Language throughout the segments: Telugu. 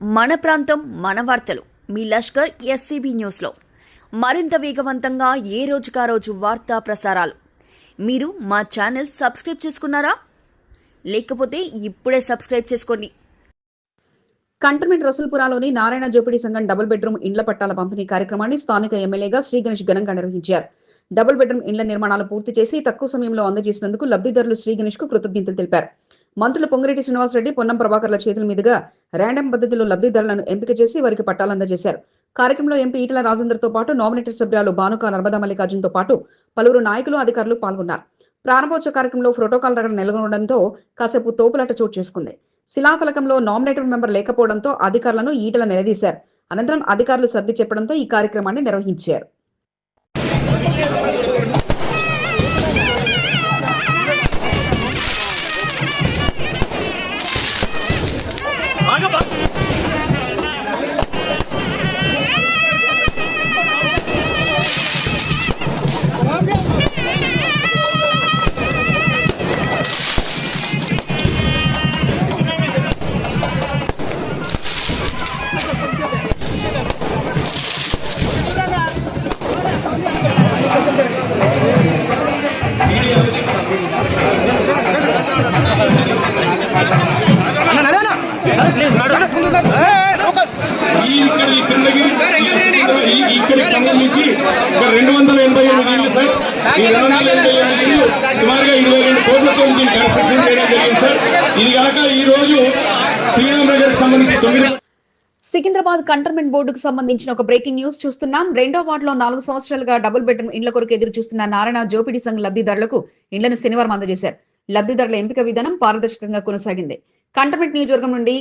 మన ప్రాంతం మన వార్తలు. మీ లష్కర్ ఎస్సీబీ న్యూస్లో. మరింత వేగవంతంగా ఏ రోజుకా రోజు వార్తా ప్రసారాలు? మీరు మా ఛానల్ సబ్స్క్రైబ్ చేసుకున్నారా? లేకపోతే ఇప్పుడే సబ్స్క్రైబ్ చేసుకోండి. కంటర్మెంట్ రసూల్పురాలోని నారాయణ జోపిడి సంఘం డబుల్ బెడ్రూమ్ ఇండ్ల పట్టాల పంపిణీ కార్యక్రమాన్ని స్థానిక ఎమ్మెల్యేగా శ్రీ గణేష్ ఘనంగా నిర్వహించారు. డబుల్ బెడ్రూమ్ ఇండ్ల నిర్మాణాలు పూర్తి చేసి తక్కువ సమయంలో అందజేసినందుకు లబ్ధిదారులు శ్రీ గణేష్కు కృతజ్ఞతలు తెలిపారు. మంత్రులు పొంగిరెడ్డి శ్రీనివాసరెడ్డి పొన్నం ప్రభాకర్ల చేతుల మీదుగా ర్యాండమ్ పద్ధతిలో లబ్ధిదారులను ఎంపిక చేసి వారికి పట్టాలు అందజేశారు. కార్యక్రమంలో ఎంపీ ఈటల రాజేందర్తో పాటు నామినేటెడ్ సభ్యులు భానుక నర్మదా మల్లికార్జున్తో పాటు పలువురు నాయకులు అధికారులు పాల్గొన్నారు. ప్రారంభోత్సవ కార్యక్రమంలో ప్రోటోకాల్ రకం నెలకొనడంతో కాసేపు తోపులాట చోటు చేసుకుంది. శిలాఫలకంలో నామినేటెడ్ మెంబర్ లేకపోవడంతో అధికారులను ఈటల నిలదీశారు. అనంతరం అధికారులు సర్ది చెప్పడంతో ఈ కార్యక్రమాన్ని నిర్వహించారు. ఈ సుమారుగా ఇరవై రెండు కోట్లతో దీన్ని కన్స్ట్రక్షన్ చేయడం జరిగింది సార్. ఇది కాక ఈ రోజు శ్రీరామ్ నగర్ సంబంధించి తొమ్మిది సికింద్రాబాద్ కంటోన్మెంట్ బోర్డుకు సంబంధించిన ఒక బ్రేకింగ్ న్యూస్ చూస్తున్నాం. రెండో వార్డులో నాలుగు సంవత్సరాలుగా డబుల్ బెడ్రూమ్ ఇండ్ల కొరకు ఎదురు చూస్తున్న నారాయణ జోపిడి సంఘ్ లబ్ధిదారులకు ఇండ్లను శనివారం అందజేశారు. లబ్ధిదారుల ఎంపిక విధానం పారదర్శకంగా కొనసాగింది. కంటోన్మెంట్ నియోజకవర్గం నుండి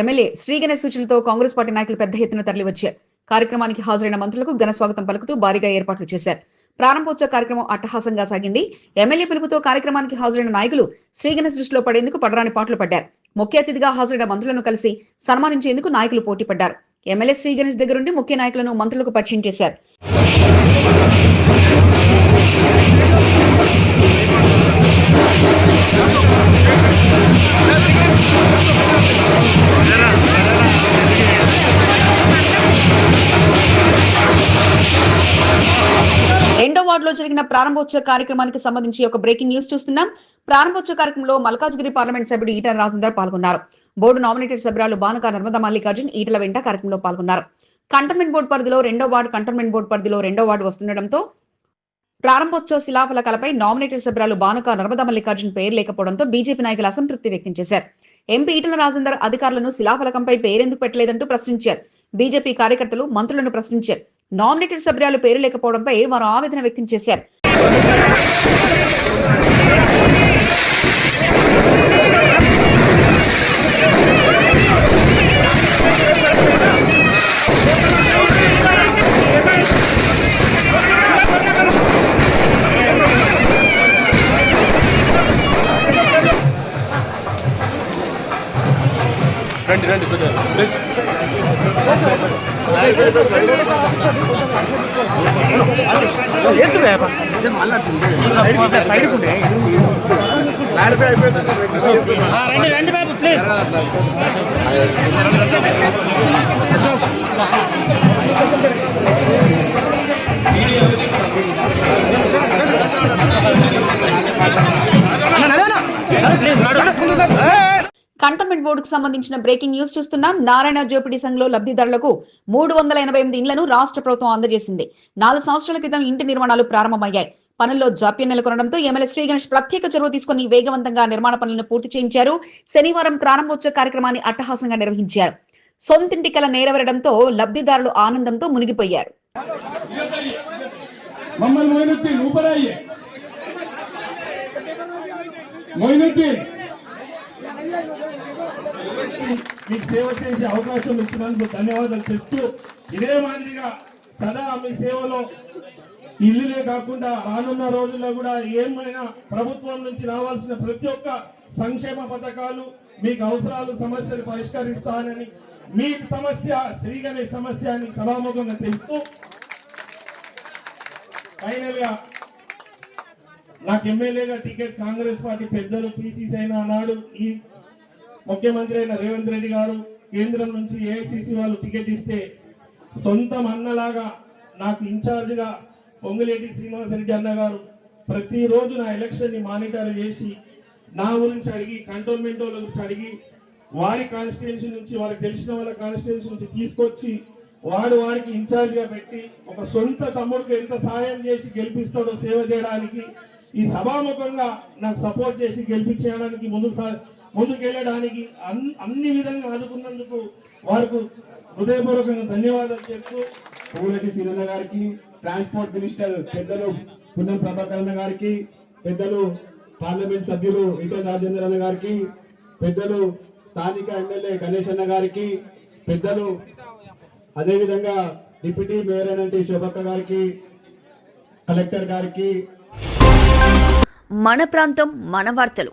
ఎమ్మెల్యే శ్రీ గణేష్ సూచనలతో కాంగ్రెస్ పార్టీ నాయకులు పెద్ద ఎత్తున తరలివచ్చారు. కార్యక్రమానికి హాజరైన మంత్రులకు ఘన స్వాగతం పలుకుతూ భారీగా ఏర్పాట్లు చేశారు. ప్రారంభోత్సవ కార్యక్రమం అట్టహాసంగా సాగింది. ఎమ్మెల్యే పిలుపుతో కార్యక్రమానికి హాజరైన నాయకులు శ్రీగణ దృష్టిలో పడేందుకు పడరాని పాటలు పడ్డారు. ముఖ్య అతిథిగా హాజరైన మంత్రులను కలిసి సన్మానించేందుకు నాయకులు పోటీ పడ్డారు ఎమ్మెల్యే శ్రీగణేష్ దగ్గరుండి ముఖ్య నాయకులను మంత్రులకు పరిచయం చేశారు. రెండో వార్డులో జరిగిన ప్రారంభోత్సవ కార్యక్రమానికి సంబంధించి ఒక బ్రేకింగ్ న్యూస్ చూస్తున్నాం. ప్రారంభోత్సవ కార్యక్రమంలో మల్కాజ్గిరి పార్లమెంట్ సభ్యుడు ఈటల రాజేందర్ పాల్గొన్నారు. బోర్డు నామినేటెడ్ సభ్యురాలు బానుక నర్మదా మల్లికార్జున్ ఈటల వెంట కార్యక్రమంలో పాల్గొన్నారు. కంటోన్మెంట్ బోర్డు పరిధిలో రెండో వార్డు కంటోన్మెంట్ బోర్డు పరిధిలో రెండో వార్డు వస్తుండటంతో ప్రారంభోత్సవ శిలాఫలకాలపై నామినేటెడ్ సభ్యురాలు బానుక నర్మదా మల్లికార్జున్ పేరు లేకపోవడంతో బీజేపీ నాయకులు అసంతృప్తి వ్యక్తం చేశారు. ఎంపీ ఈటల రాజేందర్ అధికారులను శిలాఫలకంపై పేరెందుకు పెట్టలేదంటూ ప్రశ్నించారు. బీజేపీ కార్యకర్తలు మంత్రులను ప్రశ్నించారు. నామినేటెడ్ సభ్యురాలు పేరు లేకపోవడంపై వారు ఆవేదన వ్యక్తం చేశారు. రండి రండి ప్లీజ్ రండి రండి బాబు ప్లీజ్ ప్లీజ్ కంటోన్మెంట్ బోర్డుకు సంబంధించిన బ్రేకింగ్ న్యూస్ చూస్తున్నాం. నారాయణ జోపిడి సంఘంలో లబ్ధిదారులకు మూడు వందల ఎనభై ఎనిమిది ఇండ్లను రాష్ట్ర ప్రభుత్వం అందజేసింది. నాలుగు సంవత్సరాల క్రితం ఇంటి నిర్మాణాలు ప్రారంభమయ్యాయి. పనుల్లో జాప్యం నెలకొనడంతో ఎమ్మెల్యే శ్రీ గణేష్ ప్రత్యేక చొరవ తీసుకుని వేగవంతంగా నిర్మాణ పనులను పూర్తి చేయించారు. శనివారం ప్రారంభోత్సవ కార్యక్రమాన్ని అట్టహాసంగా నిర్వహించారు. సొంతింటి కల నేరవేరడంతో లబ్ధిదారులు ఆనందంతో మునిగిపోయారు. మొయినుద్దీన్ మొయినుద్దీన్ మీకు సేవ చేసే అవకాశం ఇచ్చినందుకు ధన్యవాదాలు చెప్తూ ఇదే మాదిరిగా సదా మీ సేవలో ఇల్లులే కాకుండా రానున్న రోజుల్లో కూడా ఏమైనా ప్రభుత్వం నుంచి రావాల్సిన ప్రతి ఒక్క సంక్షేమ పథకాలు మీకు అవసరాలు సమస్యలు పరిష్కరిస్తానని మీ సమస్య స్త్రీగనే సమస్య అని సభాముఖంగా తెలుస్తూ ఫైనల్గా నాకు ఎమ్మెల్యేగా టికెట్ కాంగ్రెస్ పార్టీ పెద్దలు పిసిసి అయినా అన్నాడు ఈ ముఖ్యమంత్రి అయిన రేవంత్ రెడ్డి గారు కేంద్రం నుంచి ఏఐసిసి వాళ్ళు టికెట్ ఇస్తే సొంతం అన్నలాగా నాకు ఇన్ఛార్జ్గా పొంగులేటి శ్రీనివాసరెడ్డి అన్నగారు ప్రతిరోజు నా ఎలక్షన్ని మానిటర్ చేసి నా గురించి అడిగి కంటోన్మెంట్ వాళ్ళ గురించి అడిగి వారి కాన్స్టిట్యున్సీ నుంచి వారికి తెలిసిన వాళ్ళ కాన్స్టిట్యున్సీ నుంచి తీసుకొచ్చి వాడు వారికి ఇన్ఛార్జ్గా పెట్టి ఒక సొంత తమ్ముడికి ఎంత సహాయం చేసి గెలిపిస్తాడో సేవ చేయడానికి ఈ సభాముఖంగా నాకు సపోర్ట్ చేసి గెలిపించేయడానికి ముందుకు ముందుకెళ్ళడానికి అన్ని విధంగా ఆదుకున్నందుకు వారికి హృదయపూర్వకంగా ధన్యవాదాలు చెప్తూ పూలటి సిరన్న గారికి ట్రాన్స్పోర్ట్ మినిస్టర్ పెద్దలు పున్నం ప్రభాకరణ గారికి పెద్దలు పార్లమెంట్ సభ్యులు ఈటల రాజేంద్ర అన్న గారికి పెద్దలు స్థానిక ఎమ్మెల్యే గణేష్ అన్న గారికి పెద్దలు అదేవిధంగా డిప్యూటీ మేయర్ అయినటువంటి శోభక్క గారికి కలెక్టర్ గారికి. మన ప్రాంతం మన వార్తలు.